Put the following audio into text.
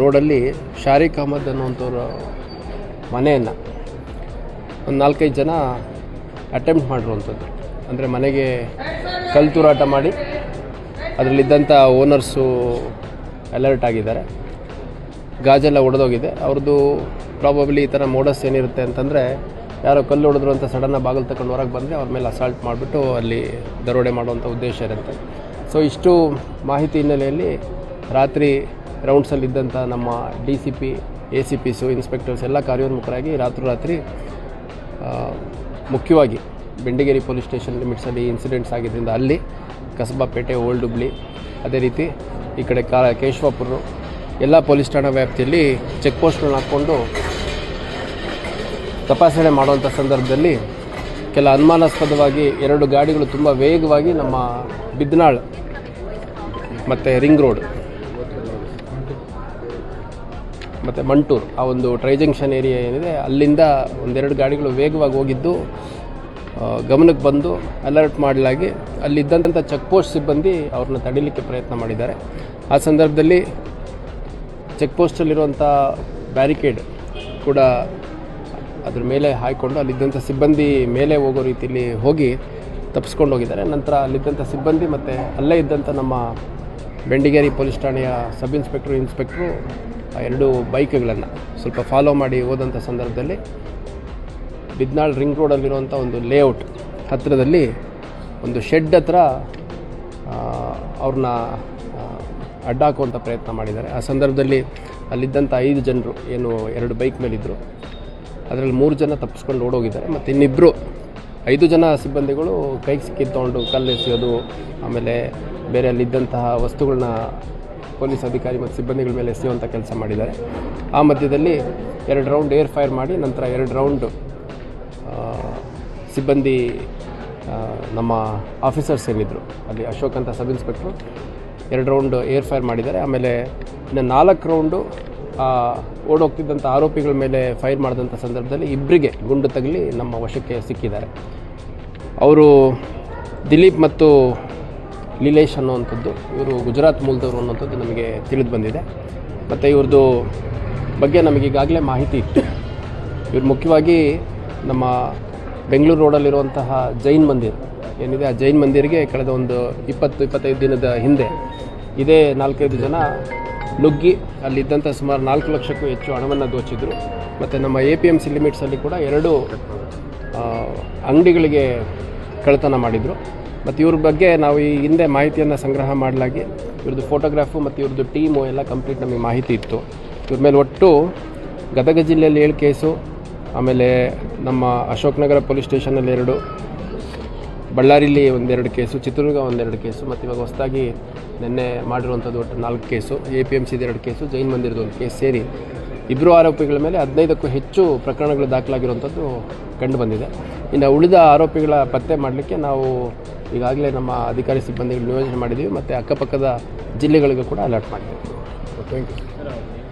ರೋಡಲ್ಲಿ ಶಾರಿಕ್ ಅಹಮದ್ ಅನ್ನುವಂಥವ್ರ ಮನೆಯನ್ನು ಒಂದು ನಾಲ್ಕೈದು ಜನ ಅಟೆಂಪ್ಟ್ ಮಾಡಿರುವಂಥದ್ದು. ಅಂದರೆ ಮನೆಗೆ ಕಲ್ಲು ತೂರಾಟ ಮಾಡಿ ಅದರಲ್ಲಿದ್ದಂಥ ಓನರ್ಸು ಅಲರ್ಟ್ ಆಗಿದ್ದಾರೆ. ಗಾಜೆಲ್ಲ ಒಡೆದೋಗಿದೆ. ಅವ್ರದ್ದು ಪ್ರಾಬಬ್ಲಿ ಈ ಥರ ಮೋಡಸ್ ಏನಿರುತ್ತೆ ಅಂತಂದರೆ ಯಾರೋ ಕಲ್ಲು ಹೊಡೆದ್ರು ಅಂತ ಸಡನ್ನಾಗಿ ಬಾಗಿಲು ತಗೊಂಡು ಹೊರಗೆ ಬಂದರೆ ಅವ್ರ ಮೇಲೆ ಅಸಾಲ್ಟ್ ಮಾಡಿಬಿಟ್ಟು ಅಲ್ಲಿ ದರೋಡೆ ಮಾಡುವಂಥ ಉದ್ದೇಶ ಇರುತ್ತೆ. ಸೊ ಇಷ್ಟು ಮಾಹಿತಿ ಹಿನ್ನೆಲೆಯಲ್ಲಿ ರಾತ್ರಿ ರೌಂಡ್ಸಲ್ಲಿದ್ದಂಥ ನಮ್ಮ D C P A C ಪಿಸು inspectors ಎಲ್ಲ ಕಾರ್ಯೋನ್ಮುಖರಾಗಿ ರಾತ್ರೋರಾತ್ರಿ ಮುಖ್ಯವಾಗಿ ಬೆಂಡಿಗೇರಿ ಪೊಲೀಸ್ ಸ್ಟೇಷನ್ ಲಿಮಿಟ್ಸಲ್ಲಿ ಇನ್ಸಿಡೆಂಟ್ಸ್ ಆಗಿದ್ದರಿಂದ ಅಲ್ಲಿ ಕಸಬಾಪೇಟೆ ಓಲ್ಡ್ ಹುಬ್ಳಿ ಅದೇ ರೀತಿ ಈ ಕಡೆ ಕಾ, ಕೇಶವಾಪುರ, ಎಲ್ಲ ಪೊಲೀಸ್ ಠಾಣಾ ವ್ಯಾಪ್ತಿಯಲ್ಲಿ ಚೆಕ್ ಪೋಸ್ಟ್ಗಳನ್ನ ಹಾಕ್ಕೊಂಡು ತಪಾಸಣೆ ಮಾಡುವಂಥ ಸಂದರ್ಭದಲ್ಲಿ ಕೆಲ ಅನುಮಾನಾಸ್ಪದವಾಗಿ ಎರಡು ಗಾಡಿಗಳು ತುಂಬ ವೇಗವಾಗಿ ನಮ್ಮ ಬಿದ್ನಾಳ್ ಮತ್ತು ರಿಂಗ್ ರೋಡ್ ಮತ್ತು ಮಂಟೂರು, ಆ ಒಂದು ಟ್ರೈ ಜಂಕ್ಷನ್ ಏರಿಯಾ ಏನಿದೆ, ಅಲ್ಲಿಂದ ಒಂದೆರಡು ಗಾಡಿಗಳು ವೇಗವಾಗಿ ಹೋಗಿದ್ದು ಗಮನಕ್ಕೆ ಬಂದು ಅಲರ್ಟ್ ಮಾಡಲಾಗಿ ಅಲ್ಲಿದ್ದಂಥ ಚೆಕ್ ಪೋಸ್ಟ್ ಸಿಬ್ಬಂದಿ ಅವ್ರನ್ನ ತಡಿಲಿಕ್ಕೆ ಪ್ರಯತ್ನ ಮಾಡಿದ್ದಾರೆ. ಆ ಸಂದರ್ಭದಲ್ಲಿ ಚೆಕ್ ಪೋಸ್ಟಲ್ಲಿರುವಂಥ ಬ್ಯಾರಿಕೇಡ್ ಕೂಡ ಅದ್ರ ಮೇಲೆ ಹಾಯ್ಕೊಂಡು ಅಲ್ಲಿದ್ದಂಥ ಸಿಬ್ಬಂದಿ ಮೇಲೆ ಹೋಗೋ ರೀತಿಯಲ್ಲಿ ಹೋಗಿ ತಪ್ಪಿಸ್ಕೊಂಡು ಹೋಗಿದ್ದಾರೆ. ನಂತರ ಅಲ್ಲಿದ್ದಂಥ ಸಿಬ್ಬಂದಿ ಮತ್ತು ಅಲ್ಲೇ ಇದ್ದಂಥ ನಮ್ಮ ಬೆಂಡಿಗೇರಿ ಪೊಲೀಸ್ ಠಾಣೆಯ ಸಬ್ ಇನ್ಸ್ಪೆಕ್ಟ್ರು ಇನ್ಸ್ಪೆಕ್ಟ್ರು ಎರಡು ಬೈಕ್ಗಳನ್ನು ಸ್ವಲ್ಪ ಫಾಲೋ ಮಾಡಿ ಹೋದಂಥ ಸಂದರ್ಭದಲ್ಲಿ ಬಿದ್ನಾಳ್ ರಿಂಗ್ ರೋಡಲ್ಲಿರುವಂಥ ಒಂದು ಲೇಔಟ್ ಹತ್ತಿರದಲ್ಲಿ ಒಂದು ಶೆಡ್ ಹತ್ರ ಆ, ಅವ್ರನ್ನ ಅಡ್ಡಾಕುವಂಥ ಪ್ರಯತ್ನ ಮಾಡಿದ್ದಾರೆ. ಆ ಸಂದರ್ಭದಲ್ಲಿ ಅಲ್ಲಿದ್ದಂಥ ಐದು ಜನರು ಏನು ಎರಡು ಬೈಕ್ ಮೇಲಿದ್ದರು ಅದರಲ್ಲಿ ಮೂರು ಜನ ತಪ್ಪಿಸ್ಕೊಂಡು ಓಡೋಗಿದ್ದಾರೆ. ಮತ್ತು ಇನ್ನಿಬ್ಬರು ಐದು ಜನ ಸಿಬ್ಬಂದಿಗಳು ಕೈಗೆ ಸಿಕ್ಕಿದ್ದು ತೊಗೊಂಡು ಕಲ್ಲು ಎಸೆಯೋದು ಆಮೇಲೆ ಬೇರೆ ಅಲ್ಲಿದ್ದಂತಹ ವಸ್ತುಗಳನ್ನ ಪೊಲೀಸ್ ಅಧಿಕಾರಿ ಮತ್ತು ಸಿಬ್ಬಂದಿಗಳ ಮೇಲೆ ಎಸೆಯುವಂಥ ಕೆಲಸ ಮಾಡಿದ್ದಾರೆ. ಆ ಮಧ್ಯದಲ್ಲಿ ಎರಡು ರೌಂಡ್ ಏರ್ ಫೈರ್ ಮಾಡಿ ನಂತರ ಎರಡು ರೌಂಡ್ ಸಿಬ್ಬಂದಿ ನಮ್ಮ ಆಫೀಸರ್ಸ್ ಏನಿದ್ರು, ಅಲ್ಲಿ ಅಶೋಕ್ ಅಂತ ಸಬ್ ಇನ್ಸ್ಪೆಕ್ಟ್ರು, ಎರಡು ರೌಂಡ್ ಏರ್ ಫೈರ್ ಮಾಡಿದ್ದಾರೆ. ಆಮೇಲೆ ಇನ್ನು ನಾಲ್ಕು ರೌಂಡು ಓಡೋಗ್ತಿದ್ದಂಥ ಆರೋಪಿಗಳ ಮೇಲೆ ಫೈರ್ ಮಾಡಿದಂಥ ಸಂದರ್ಭದಲ್ಲಿ ಇಬ್ಬರಿಗೆ ಗುಂಡು ತಗಲಿ ನಮ್ಮ ವಶಕ್ಕೆ ಸಿಕ್ಕಿದ್ದಾರೆ. ಅವರು ದಿಲೀಪ್ ಮತ್ತು ಲೀಲೇಶ್ ಅನ್ನುವಂಥದ್ದು, ಇವರು ಗುಜರಾತ್ ಮೂಲದವರು ಅನ್ನೋಂಥದ್ದು ನಮಗೆ ತಿಳಿದು ಬಂದಿದೆ. ಮತ್ತು ಇವ್ರದ್ದು ಬಗ್ಗೆ ನಮಗೆ ಈಗಾಗಲೇ ಮಾಹಿತಿ ಇತ್ತು. ಇವರು ಮುಖ್ಯವಾಗಿ ನಮ್ಮ ಬೆಂಗಳೂರು ರೋಡಲ್ಲಿರುವಂತಹ ಜೈನ್ ಮಂದಿರ್, ಏನಿದೆ ಆ ಜೈನ್ ಮಂದಿರಿಗೆ ಕಳೆದ ಒಂದು ಇಪ್ಪತ್ತು, ಇಪ್ಪತ್ತೈದು ದಿನದ ಹಿಂದೆ ಇದೇ ನಾಲ್ಕೈದು ಜನ ನುಗ್ಗಿ ಅಲ್ಲಿದ್ದಂಥ ಸುಮಾರು ನಾಲ್ಕು ಲಕ್ಷಕ್ಕೂ ಹೆಚ್ಚು ಹಣವನ್ನು ದೋಚಿದ್ರು. ಮತ್ತು ನಮ್ಮ ಎ ಪಿ ಎಂ ಸಿ ಲಿಮಿಟ್ಸಲ್ಲಿ ಕೂಡ ಎರಡು ಅಂಗಡಿಗಳಿಗೆ ಕಳ್ಳತನ ಮಾಡಿದರು. ಮತ್ತು ಇವ್ರ ಬಗ್ಗೆ ನಾವು ಈ ಹಿಂದೆ ಮಾಹಿತಿಯನ್ನು ಸಂಗ್ರಹ ಮಾಡಲಾಗಿ ಇವ್ರದ್ದು ಫೋಟೋಗ್ರಾಫು ಮತ್ತು ಇವ್ರದ್ದು ಟೀಮು ಎಲ್ಲ ಕಂಪ್ಲೀಟ್ ನಮಗೆ ಮಾಹಿತಿ ಇತ್ತು. ಇವ್ರ ಮೇಲೆ ಒಟ್ಟು ಗದಗ ಜಿಲ್ಲೆಯಲ್ಲಿ ಏಳು ಕೇಸು ಆಮೇಲೆ ನಮ್ಮ ಅಶೋಕನಗರ ಪೊಲೀಸ್ ಸ್ಟೇಷನಲ್ಲಿ ಎರಡು, ಬಳ್ಳಾರಿಲಿ ಒಂದೆರಡು ಕೇಸು ಚಿತ್ರದುರ್ಗ ಒಂದೆರಡು ಕೇಸು ಮತ್ತು ಇವಾಗ ಹೊಸದಾಗಿ ನಿನ್ನೆ ಮಾಡಿರುವಂಥದ್ದು ಒಟ್ಟು ನಾಲ್ಕು ಕೇಸು ಎ ಪಿ ಎಂ ಸಿದು ಎರಡು ಕೇಸು ಜೈನ್ ಮಂದಿರದ ಒಂದು ಕೇಸ್ ಸೇರಿ ಇಬ್ಬರು ಆರೋಪಿಗಳ ಮೇಲೆ ಹದಿನೈದಕ್ಕೂ ಹೆಚ್ಚು ಪ್ರಕರಣಗಳು ದಾಖಲಾಗಿರುವಂಥದ್ದು ಕಂಡು ಬಂದಿದೆ. ಇನ್ನು ಉಳಿದ ಆರೋಪಿಗಳ ಪತ್ತೆ ಮಾಡಲಿಕ್ಕೆ ನಾವು ಈಗಾಗಲೇ ನಮ್ಮ ಅಧಿಕಾರಿ ಸಿಬ್ಬಂದಿಗಳು ನಿಯೋಜನೆ ಮಾಡಿದ್ದೀವಿ ಮತ್ತು ಅಕ್ಕಪಕ್ಕದ ಜಿಲ್ಲೆಗಳಿಗೂ ಕೂಡ ಅಲರ್ಟ್ ಮಾಡಿದ್ದೀವಿ. Thank you